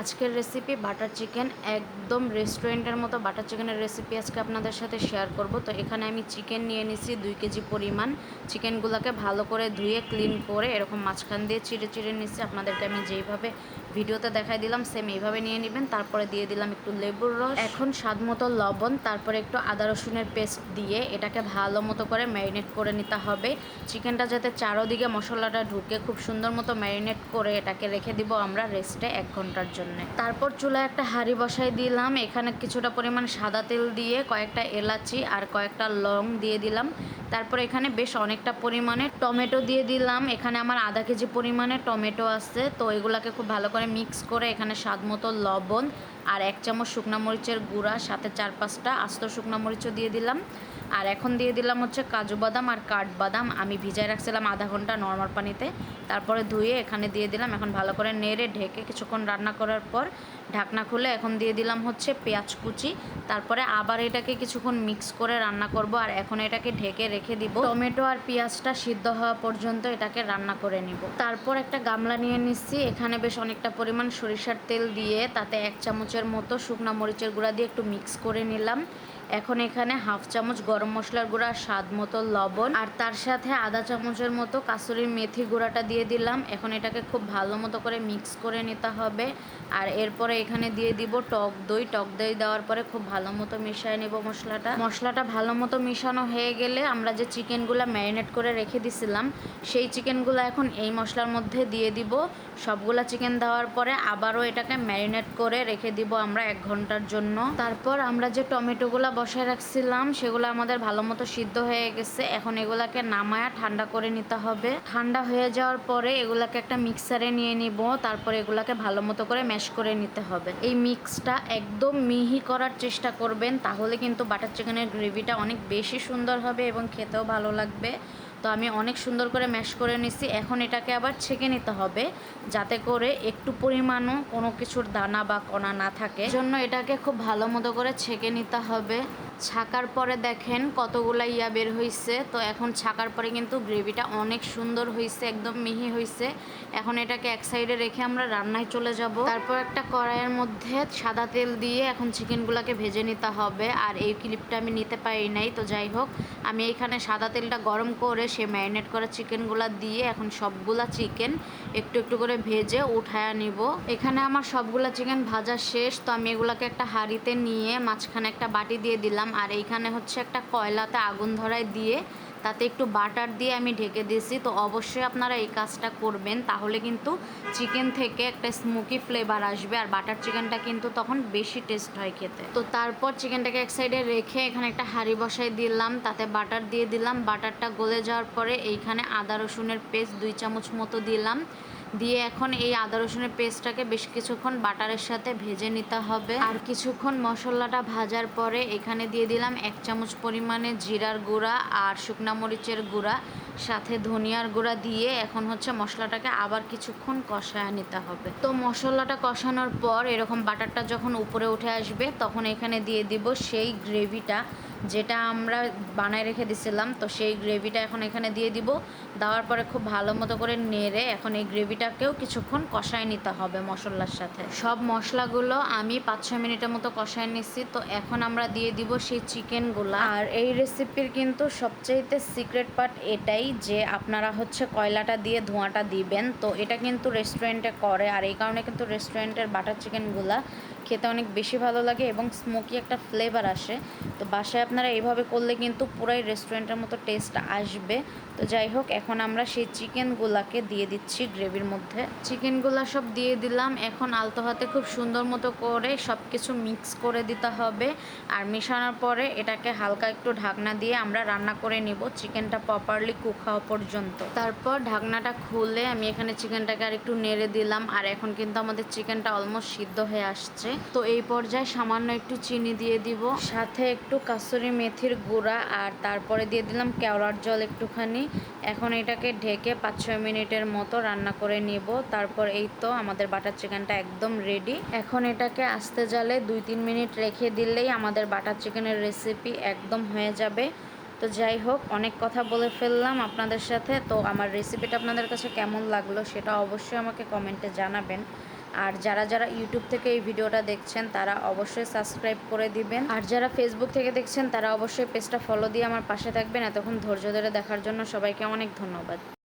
আজকের recipe butter chicken একদম রেস্টুরেন্টের মতো বাটার চিকেনের রেসিপি আজকে আপনাদের সাথে শেয়ার করব। তো এখানে আমি চিকেন নিয়ে নিছি দুই কেজি পরিমাণ। চিকেনগুলোকে ভালো করে ধুয়ে ক্লিন করে এরকম মাঝখান দিয়ে চিড়ে চিড়ে নিচ্ছি আপনাদেরকে আমি যেইভাবে ভিডিওতে দেখাই দিলাম সেম এইভাবে নিয়ে নেবেন। তারপরে দিয়ে দিলাম একটু লেবুর রস, এখন স্বাদ মতো লবণ, তারপরে একটু আদা রসুনের পেস্ট দিয়ে এটাকে ভালো মতো করে ম্যারিনেট করে নিতে হবে। চিকেনটা যাতে চারোদিকে মশলাটা ঢুকে খুব সুন্দর মতো ম্যারিনেট করে এটাকে রেখে দিব আমরা রেস্টে এক ঘণ্টার জন্য। তারপর চুলায় একটা হাঁড়ি বসাই দিলাম। এখানে কিছুটা পরিমাণ সাদা তেল দিয়ে কয়েকটা এলাচি আর কয়েকটা লং দিয়ে দিলাম। তারপর এখানে বেশ অনেকটা পরিমাণে টমেটো দিয়ে দিলাম। এখানে আমার আধা কেজি পরিমাণে টমেটো আছে। তো এগুলাকে খুব ভালো করে মিক্স করে এখানে স্বাদ মতো লবণ আর এক চামচ শুকনো মরিচের গুঁড়া, সাথে চার পাঁচটা আস্ত শুকনো মরিচও দিয়ে দিলাম। আর এখন দিয়ে দিলাম হচ্ছে কাজু বাদাম আর কাঠবাদাম আমি ভিজায় রাখছিলাম আধা ঘণ্টা নর্মাল পানিতে। তারপরে ধুয়ে এখানে দিয়ে দিলাম। এখন ভালো করে নেড়ে ঢেকে কিছুক্ষণ রান্না করার পর ঢাকনা খুলে এখন দিয়ে দিলাম হচ্ছে পেঁয়াজ কুচি। তারপরে আবার এটাকে কিছুক্ষণ মিক্স করে রান্না করব। আর এখন এটাকে ঢেকে রেখে দিব। টমেটো আর পেঁয়াজটা সিদ্ধ হওয়া পর্যন্ত এটাকে রান্না করে নিব। তারপর একটা গামলা নিয়ে নিচ্ছি। এখানে বেশ অনেকটা পরিমাণ সরিষার তেল দিয়ে তাতে এক চামচের মতো শুকনা মরিচের গুঁড়া দিয়ে একটু মিক্স করে নিলাম। এখন এখানে হাফ চামচ গরম মশলার গুঁড়া, স্বাদ মতো লবণ, আর তার সাথে আধা চামচের মতো কাসুরি মেথি গুঁড়াটা দিয়ে দিলাম। এখন এটাকে খুব ভালো মতো করে মিক্স করে নিতে হবে। আর এরপরে এখানে দিয়ে দিব টক দই। টক দই দেওয়ার পরে খুব ভালো মতো মিশিয়ে নেব মশলাটা। মশলাটা ভালো মতো মিশানো হয়ে গেলে আমরা যে চিকেনগুলো ম্যারিনেট করে রেখে দিছিলাম, সেই চিকেনগুলো এখন এই মশলার মধ্যে দিয়ে দিব। সবগুলা চিকেন দেওয়ার পরে আবারও এটাকে ম্যারিনেট করে রেখে দিব আমরা এক ঘণ্টার জন্য। তারপর আমরা যে টমেটোগুলো বসায় রাখছিলাম, সেগুলো আমাদের ভালো মতো সিদ্ধ হয়ে গেছে। এখন এগুলাকে নামায়া ঠান্ডা করে নিতে হবে। ঠান্ডা হয়ে যাওয়ার পরে এগুলাকে একটা মিক্সারে নিয়ে নিব। তারপরে এগুলাকে ভালো মতো করে ম্যাশ করে নিতে হবে। এই মিক্সটা একদম মিহি করার চেষ্টা করবেন, তাহলে কিন্তু বাটার চিকেনের গ্রেভিটা অনেক বেশি সুন্দর হবে এবং খেতেও ভালো লাগবে। তো আমি অনেক সুন্দর করে ম্যাশ করে নিছি। এখন এটাকে আবার ছেঁকে নিতে হবে যাতে করে একটু পরিমাণও কোনো কিছুর দানা বা কণা না থাকে। জন্য এটাকে খুব ভালো মতো করে ছেঁকে নিতে হবে। ছাকার পরে দেখেন কতগুলা ইয়া বের হয়েছে তো এখন ছাকার পরে কিন্তু গ্রেভিটা অনেক সুন্দর হয়েছে একদম মিহি হয়েছে এখন এটাকে এক সাইডে রেখে আমরা রান্নায় চলে যাব। তারপর একটা কড়াইয়ের মধ্যে সাদা তেল দিয়ে এখন চিকেনগুলোকে ভেজে নিতে হবে। আর এই ক্লিপটা আমি নিতে পারি নাই, তো যাই হোক, আমি এইখানে সাদা তেলটা গরম করে সে ম্যারিনেট করা চিকেনগুলো দিয়ে এখন সবগুলা চিকেন একটু একটু করে ভেজে উঠায়া নিব। এখানে আমার সবগুলা চিকেন ভাজা শেষ, তো আমি এগুলাকে একটা হাঁড়িতে নিয়ে মাঝখানে একটা বাটি দিয়ে দিলাম। আর এইখানে হচ্ছে একটা কয়লাতে আগুন ধরায় দিয়ে তাতে একটু বাটার দিয়ে আমি ঢেকে দিয়েছি। তো অবশ্যই আপনারা এই কাজটা করবেন। তাহলে কিন্তু চিকেন থেকে একটা স্মোকি ফ্লেভার আসবে। আর বাটার চিকেনটা কিন্তু তখন বেশি টেস্ট হয় খেতে। তো তারপর চিকেনটাকে এক সাইডে রেখে এখানে একটা হাঁড়ি বসাই দিলাম। তাতে বাটার দিয়ে দিলাম। বাটারটা গলে যাওয়ার পরে এইখানে আদা রসুনের পেস্ট দুই চামচ মতো দিলাম। দিয়ে এখন এই আদা রসুনের পেস্টটাকে বেশ কিছুক্ষণ বাটারের সাথে ভেজে নিতে হবে। আর কিছুক্ষণ মশলাটা ভাজার পরে এখানে দিয়ে দিলাম এক চামচ পরিমাণে জিরার গুঁড়া আর শুকনা মরিচের গুঁড়া, সাথে ধনিয়ার গুঁড়া দিয়ে এখন হচ্ছে মশলাটাকে আবার কিছুক্ষণ কষায় নিতে হবে। তো মশলাটা কষানোর পর এরকম বাটারটা যখন উপরে উঠে আসবে, তখন এখানে দিয়ে দিব সেই গ্রেভিটা। যেটা আমরা বানায় রেখে দিছিলাম, তো সেই গ্রেভিটা এখন এখানে দিয়ে দিব। দেওয়ার পরে খুব ভালো মতো করে নেড়ে এখন এই গ্রেভিটাকেও কিছুক্ষণ কষায় নিতে হবে মশলার সাথে। সব মশলাগুলো আমি পাঁচ ছয় মিনিটের মতো কষায় নিচ্ছি তো এখন আমরা দিয়ে দিব সেই চিকেনগুলো। আর এই রেসিপির কিন্তু সবচাইতে সিক্রেট পার্ট এটাই যে আপনারা হচ্ছে কয়লাটা দিয়ে ধোঁয়াটা দিবেন, তো এটা কিন্তু রেস্টুরেন্টে করে। আর এই কারণে কিন্তু রেস্টুরেন্টের বাটার চিকেনগুলা খেতে অনেক বেশি ভালো লাগে এবং স্মোকি একটা ফ্লেভার আসে। তো বাসায় আপনারা এইভাবে করলে কিন্তু পুরাই রেস্টুরেন্টের মতো টেস্ট আসবে। তো যাই হোক, এখন আমরা সেই চিকেনগুলাকে দিয়ে দিচ্ছি গ্রেভির মধ্যে। চিকেনগুলা সব দিয়ে দিলাম। এখন আলতো হাতে খুব সুন্দর মতো করে সব কিছু মিক্স করে দিতে হবে। আর মেশানোর পরে এটাকে হালকা একটু ঢাকনা দিয়ে আমরা রান্না করে নিব। চিকেনটা প্রপারলি কুক হওয়া পর্যন্ত। তারপর ঢাকনাটা খুলে আমি এখানে চিকেনটাকে আর একটু নেড়ে দিলাম। আর এখন কিন্তু আমাদের চিকেনটা অলমোস্ট সিদ্ধ হয়ে আসছে। তো এই পর্যায়ে সামান্য একটু চিনি দিয়ে দিব, সাথে একটু কাসুরি মেথির গুঁড়া আর তারপরে দিয়ে দিলাম কেওড়ার জল একটুখানি। এখন এটাকে ঢেকে পাঁচ ছয় মিনিটের মতো রান্না করে নিব। তারপর এই তো আমাদের বাটার চিকেনটা একদম রেডি এখন এটাকে আস্তে জালে দুই তিন মিনিট রেখে দিলেই আমাদের বাটার চিকেনের রেসিপি একদম হয়ে যাবে। তো যাই হোক, অনেক কথা বলে ফেললাম আপনাদের সাথে। তো আমার রেসিপিটা আপনাদের কাছে কেমন লাগল সেটা অবশ্যই আমাকে কমেন্টে জানাবেন। আর যারা যারা ইউটিউব থেকে এই ভিডিওটা দেখছেন, তারা অবশ্যই সাবস্ক্রাইব করে দিবেন। আর যারা ফেসবুক থেকে দেখছেন, তারা অবশ্যই পেজটা ফলো দিয়ে আমার পাশে থাকবেন। এতক্ষণ ধৈর্য ধরে দেখার জন্য সবাইকে অনেক ধন্যবাদ।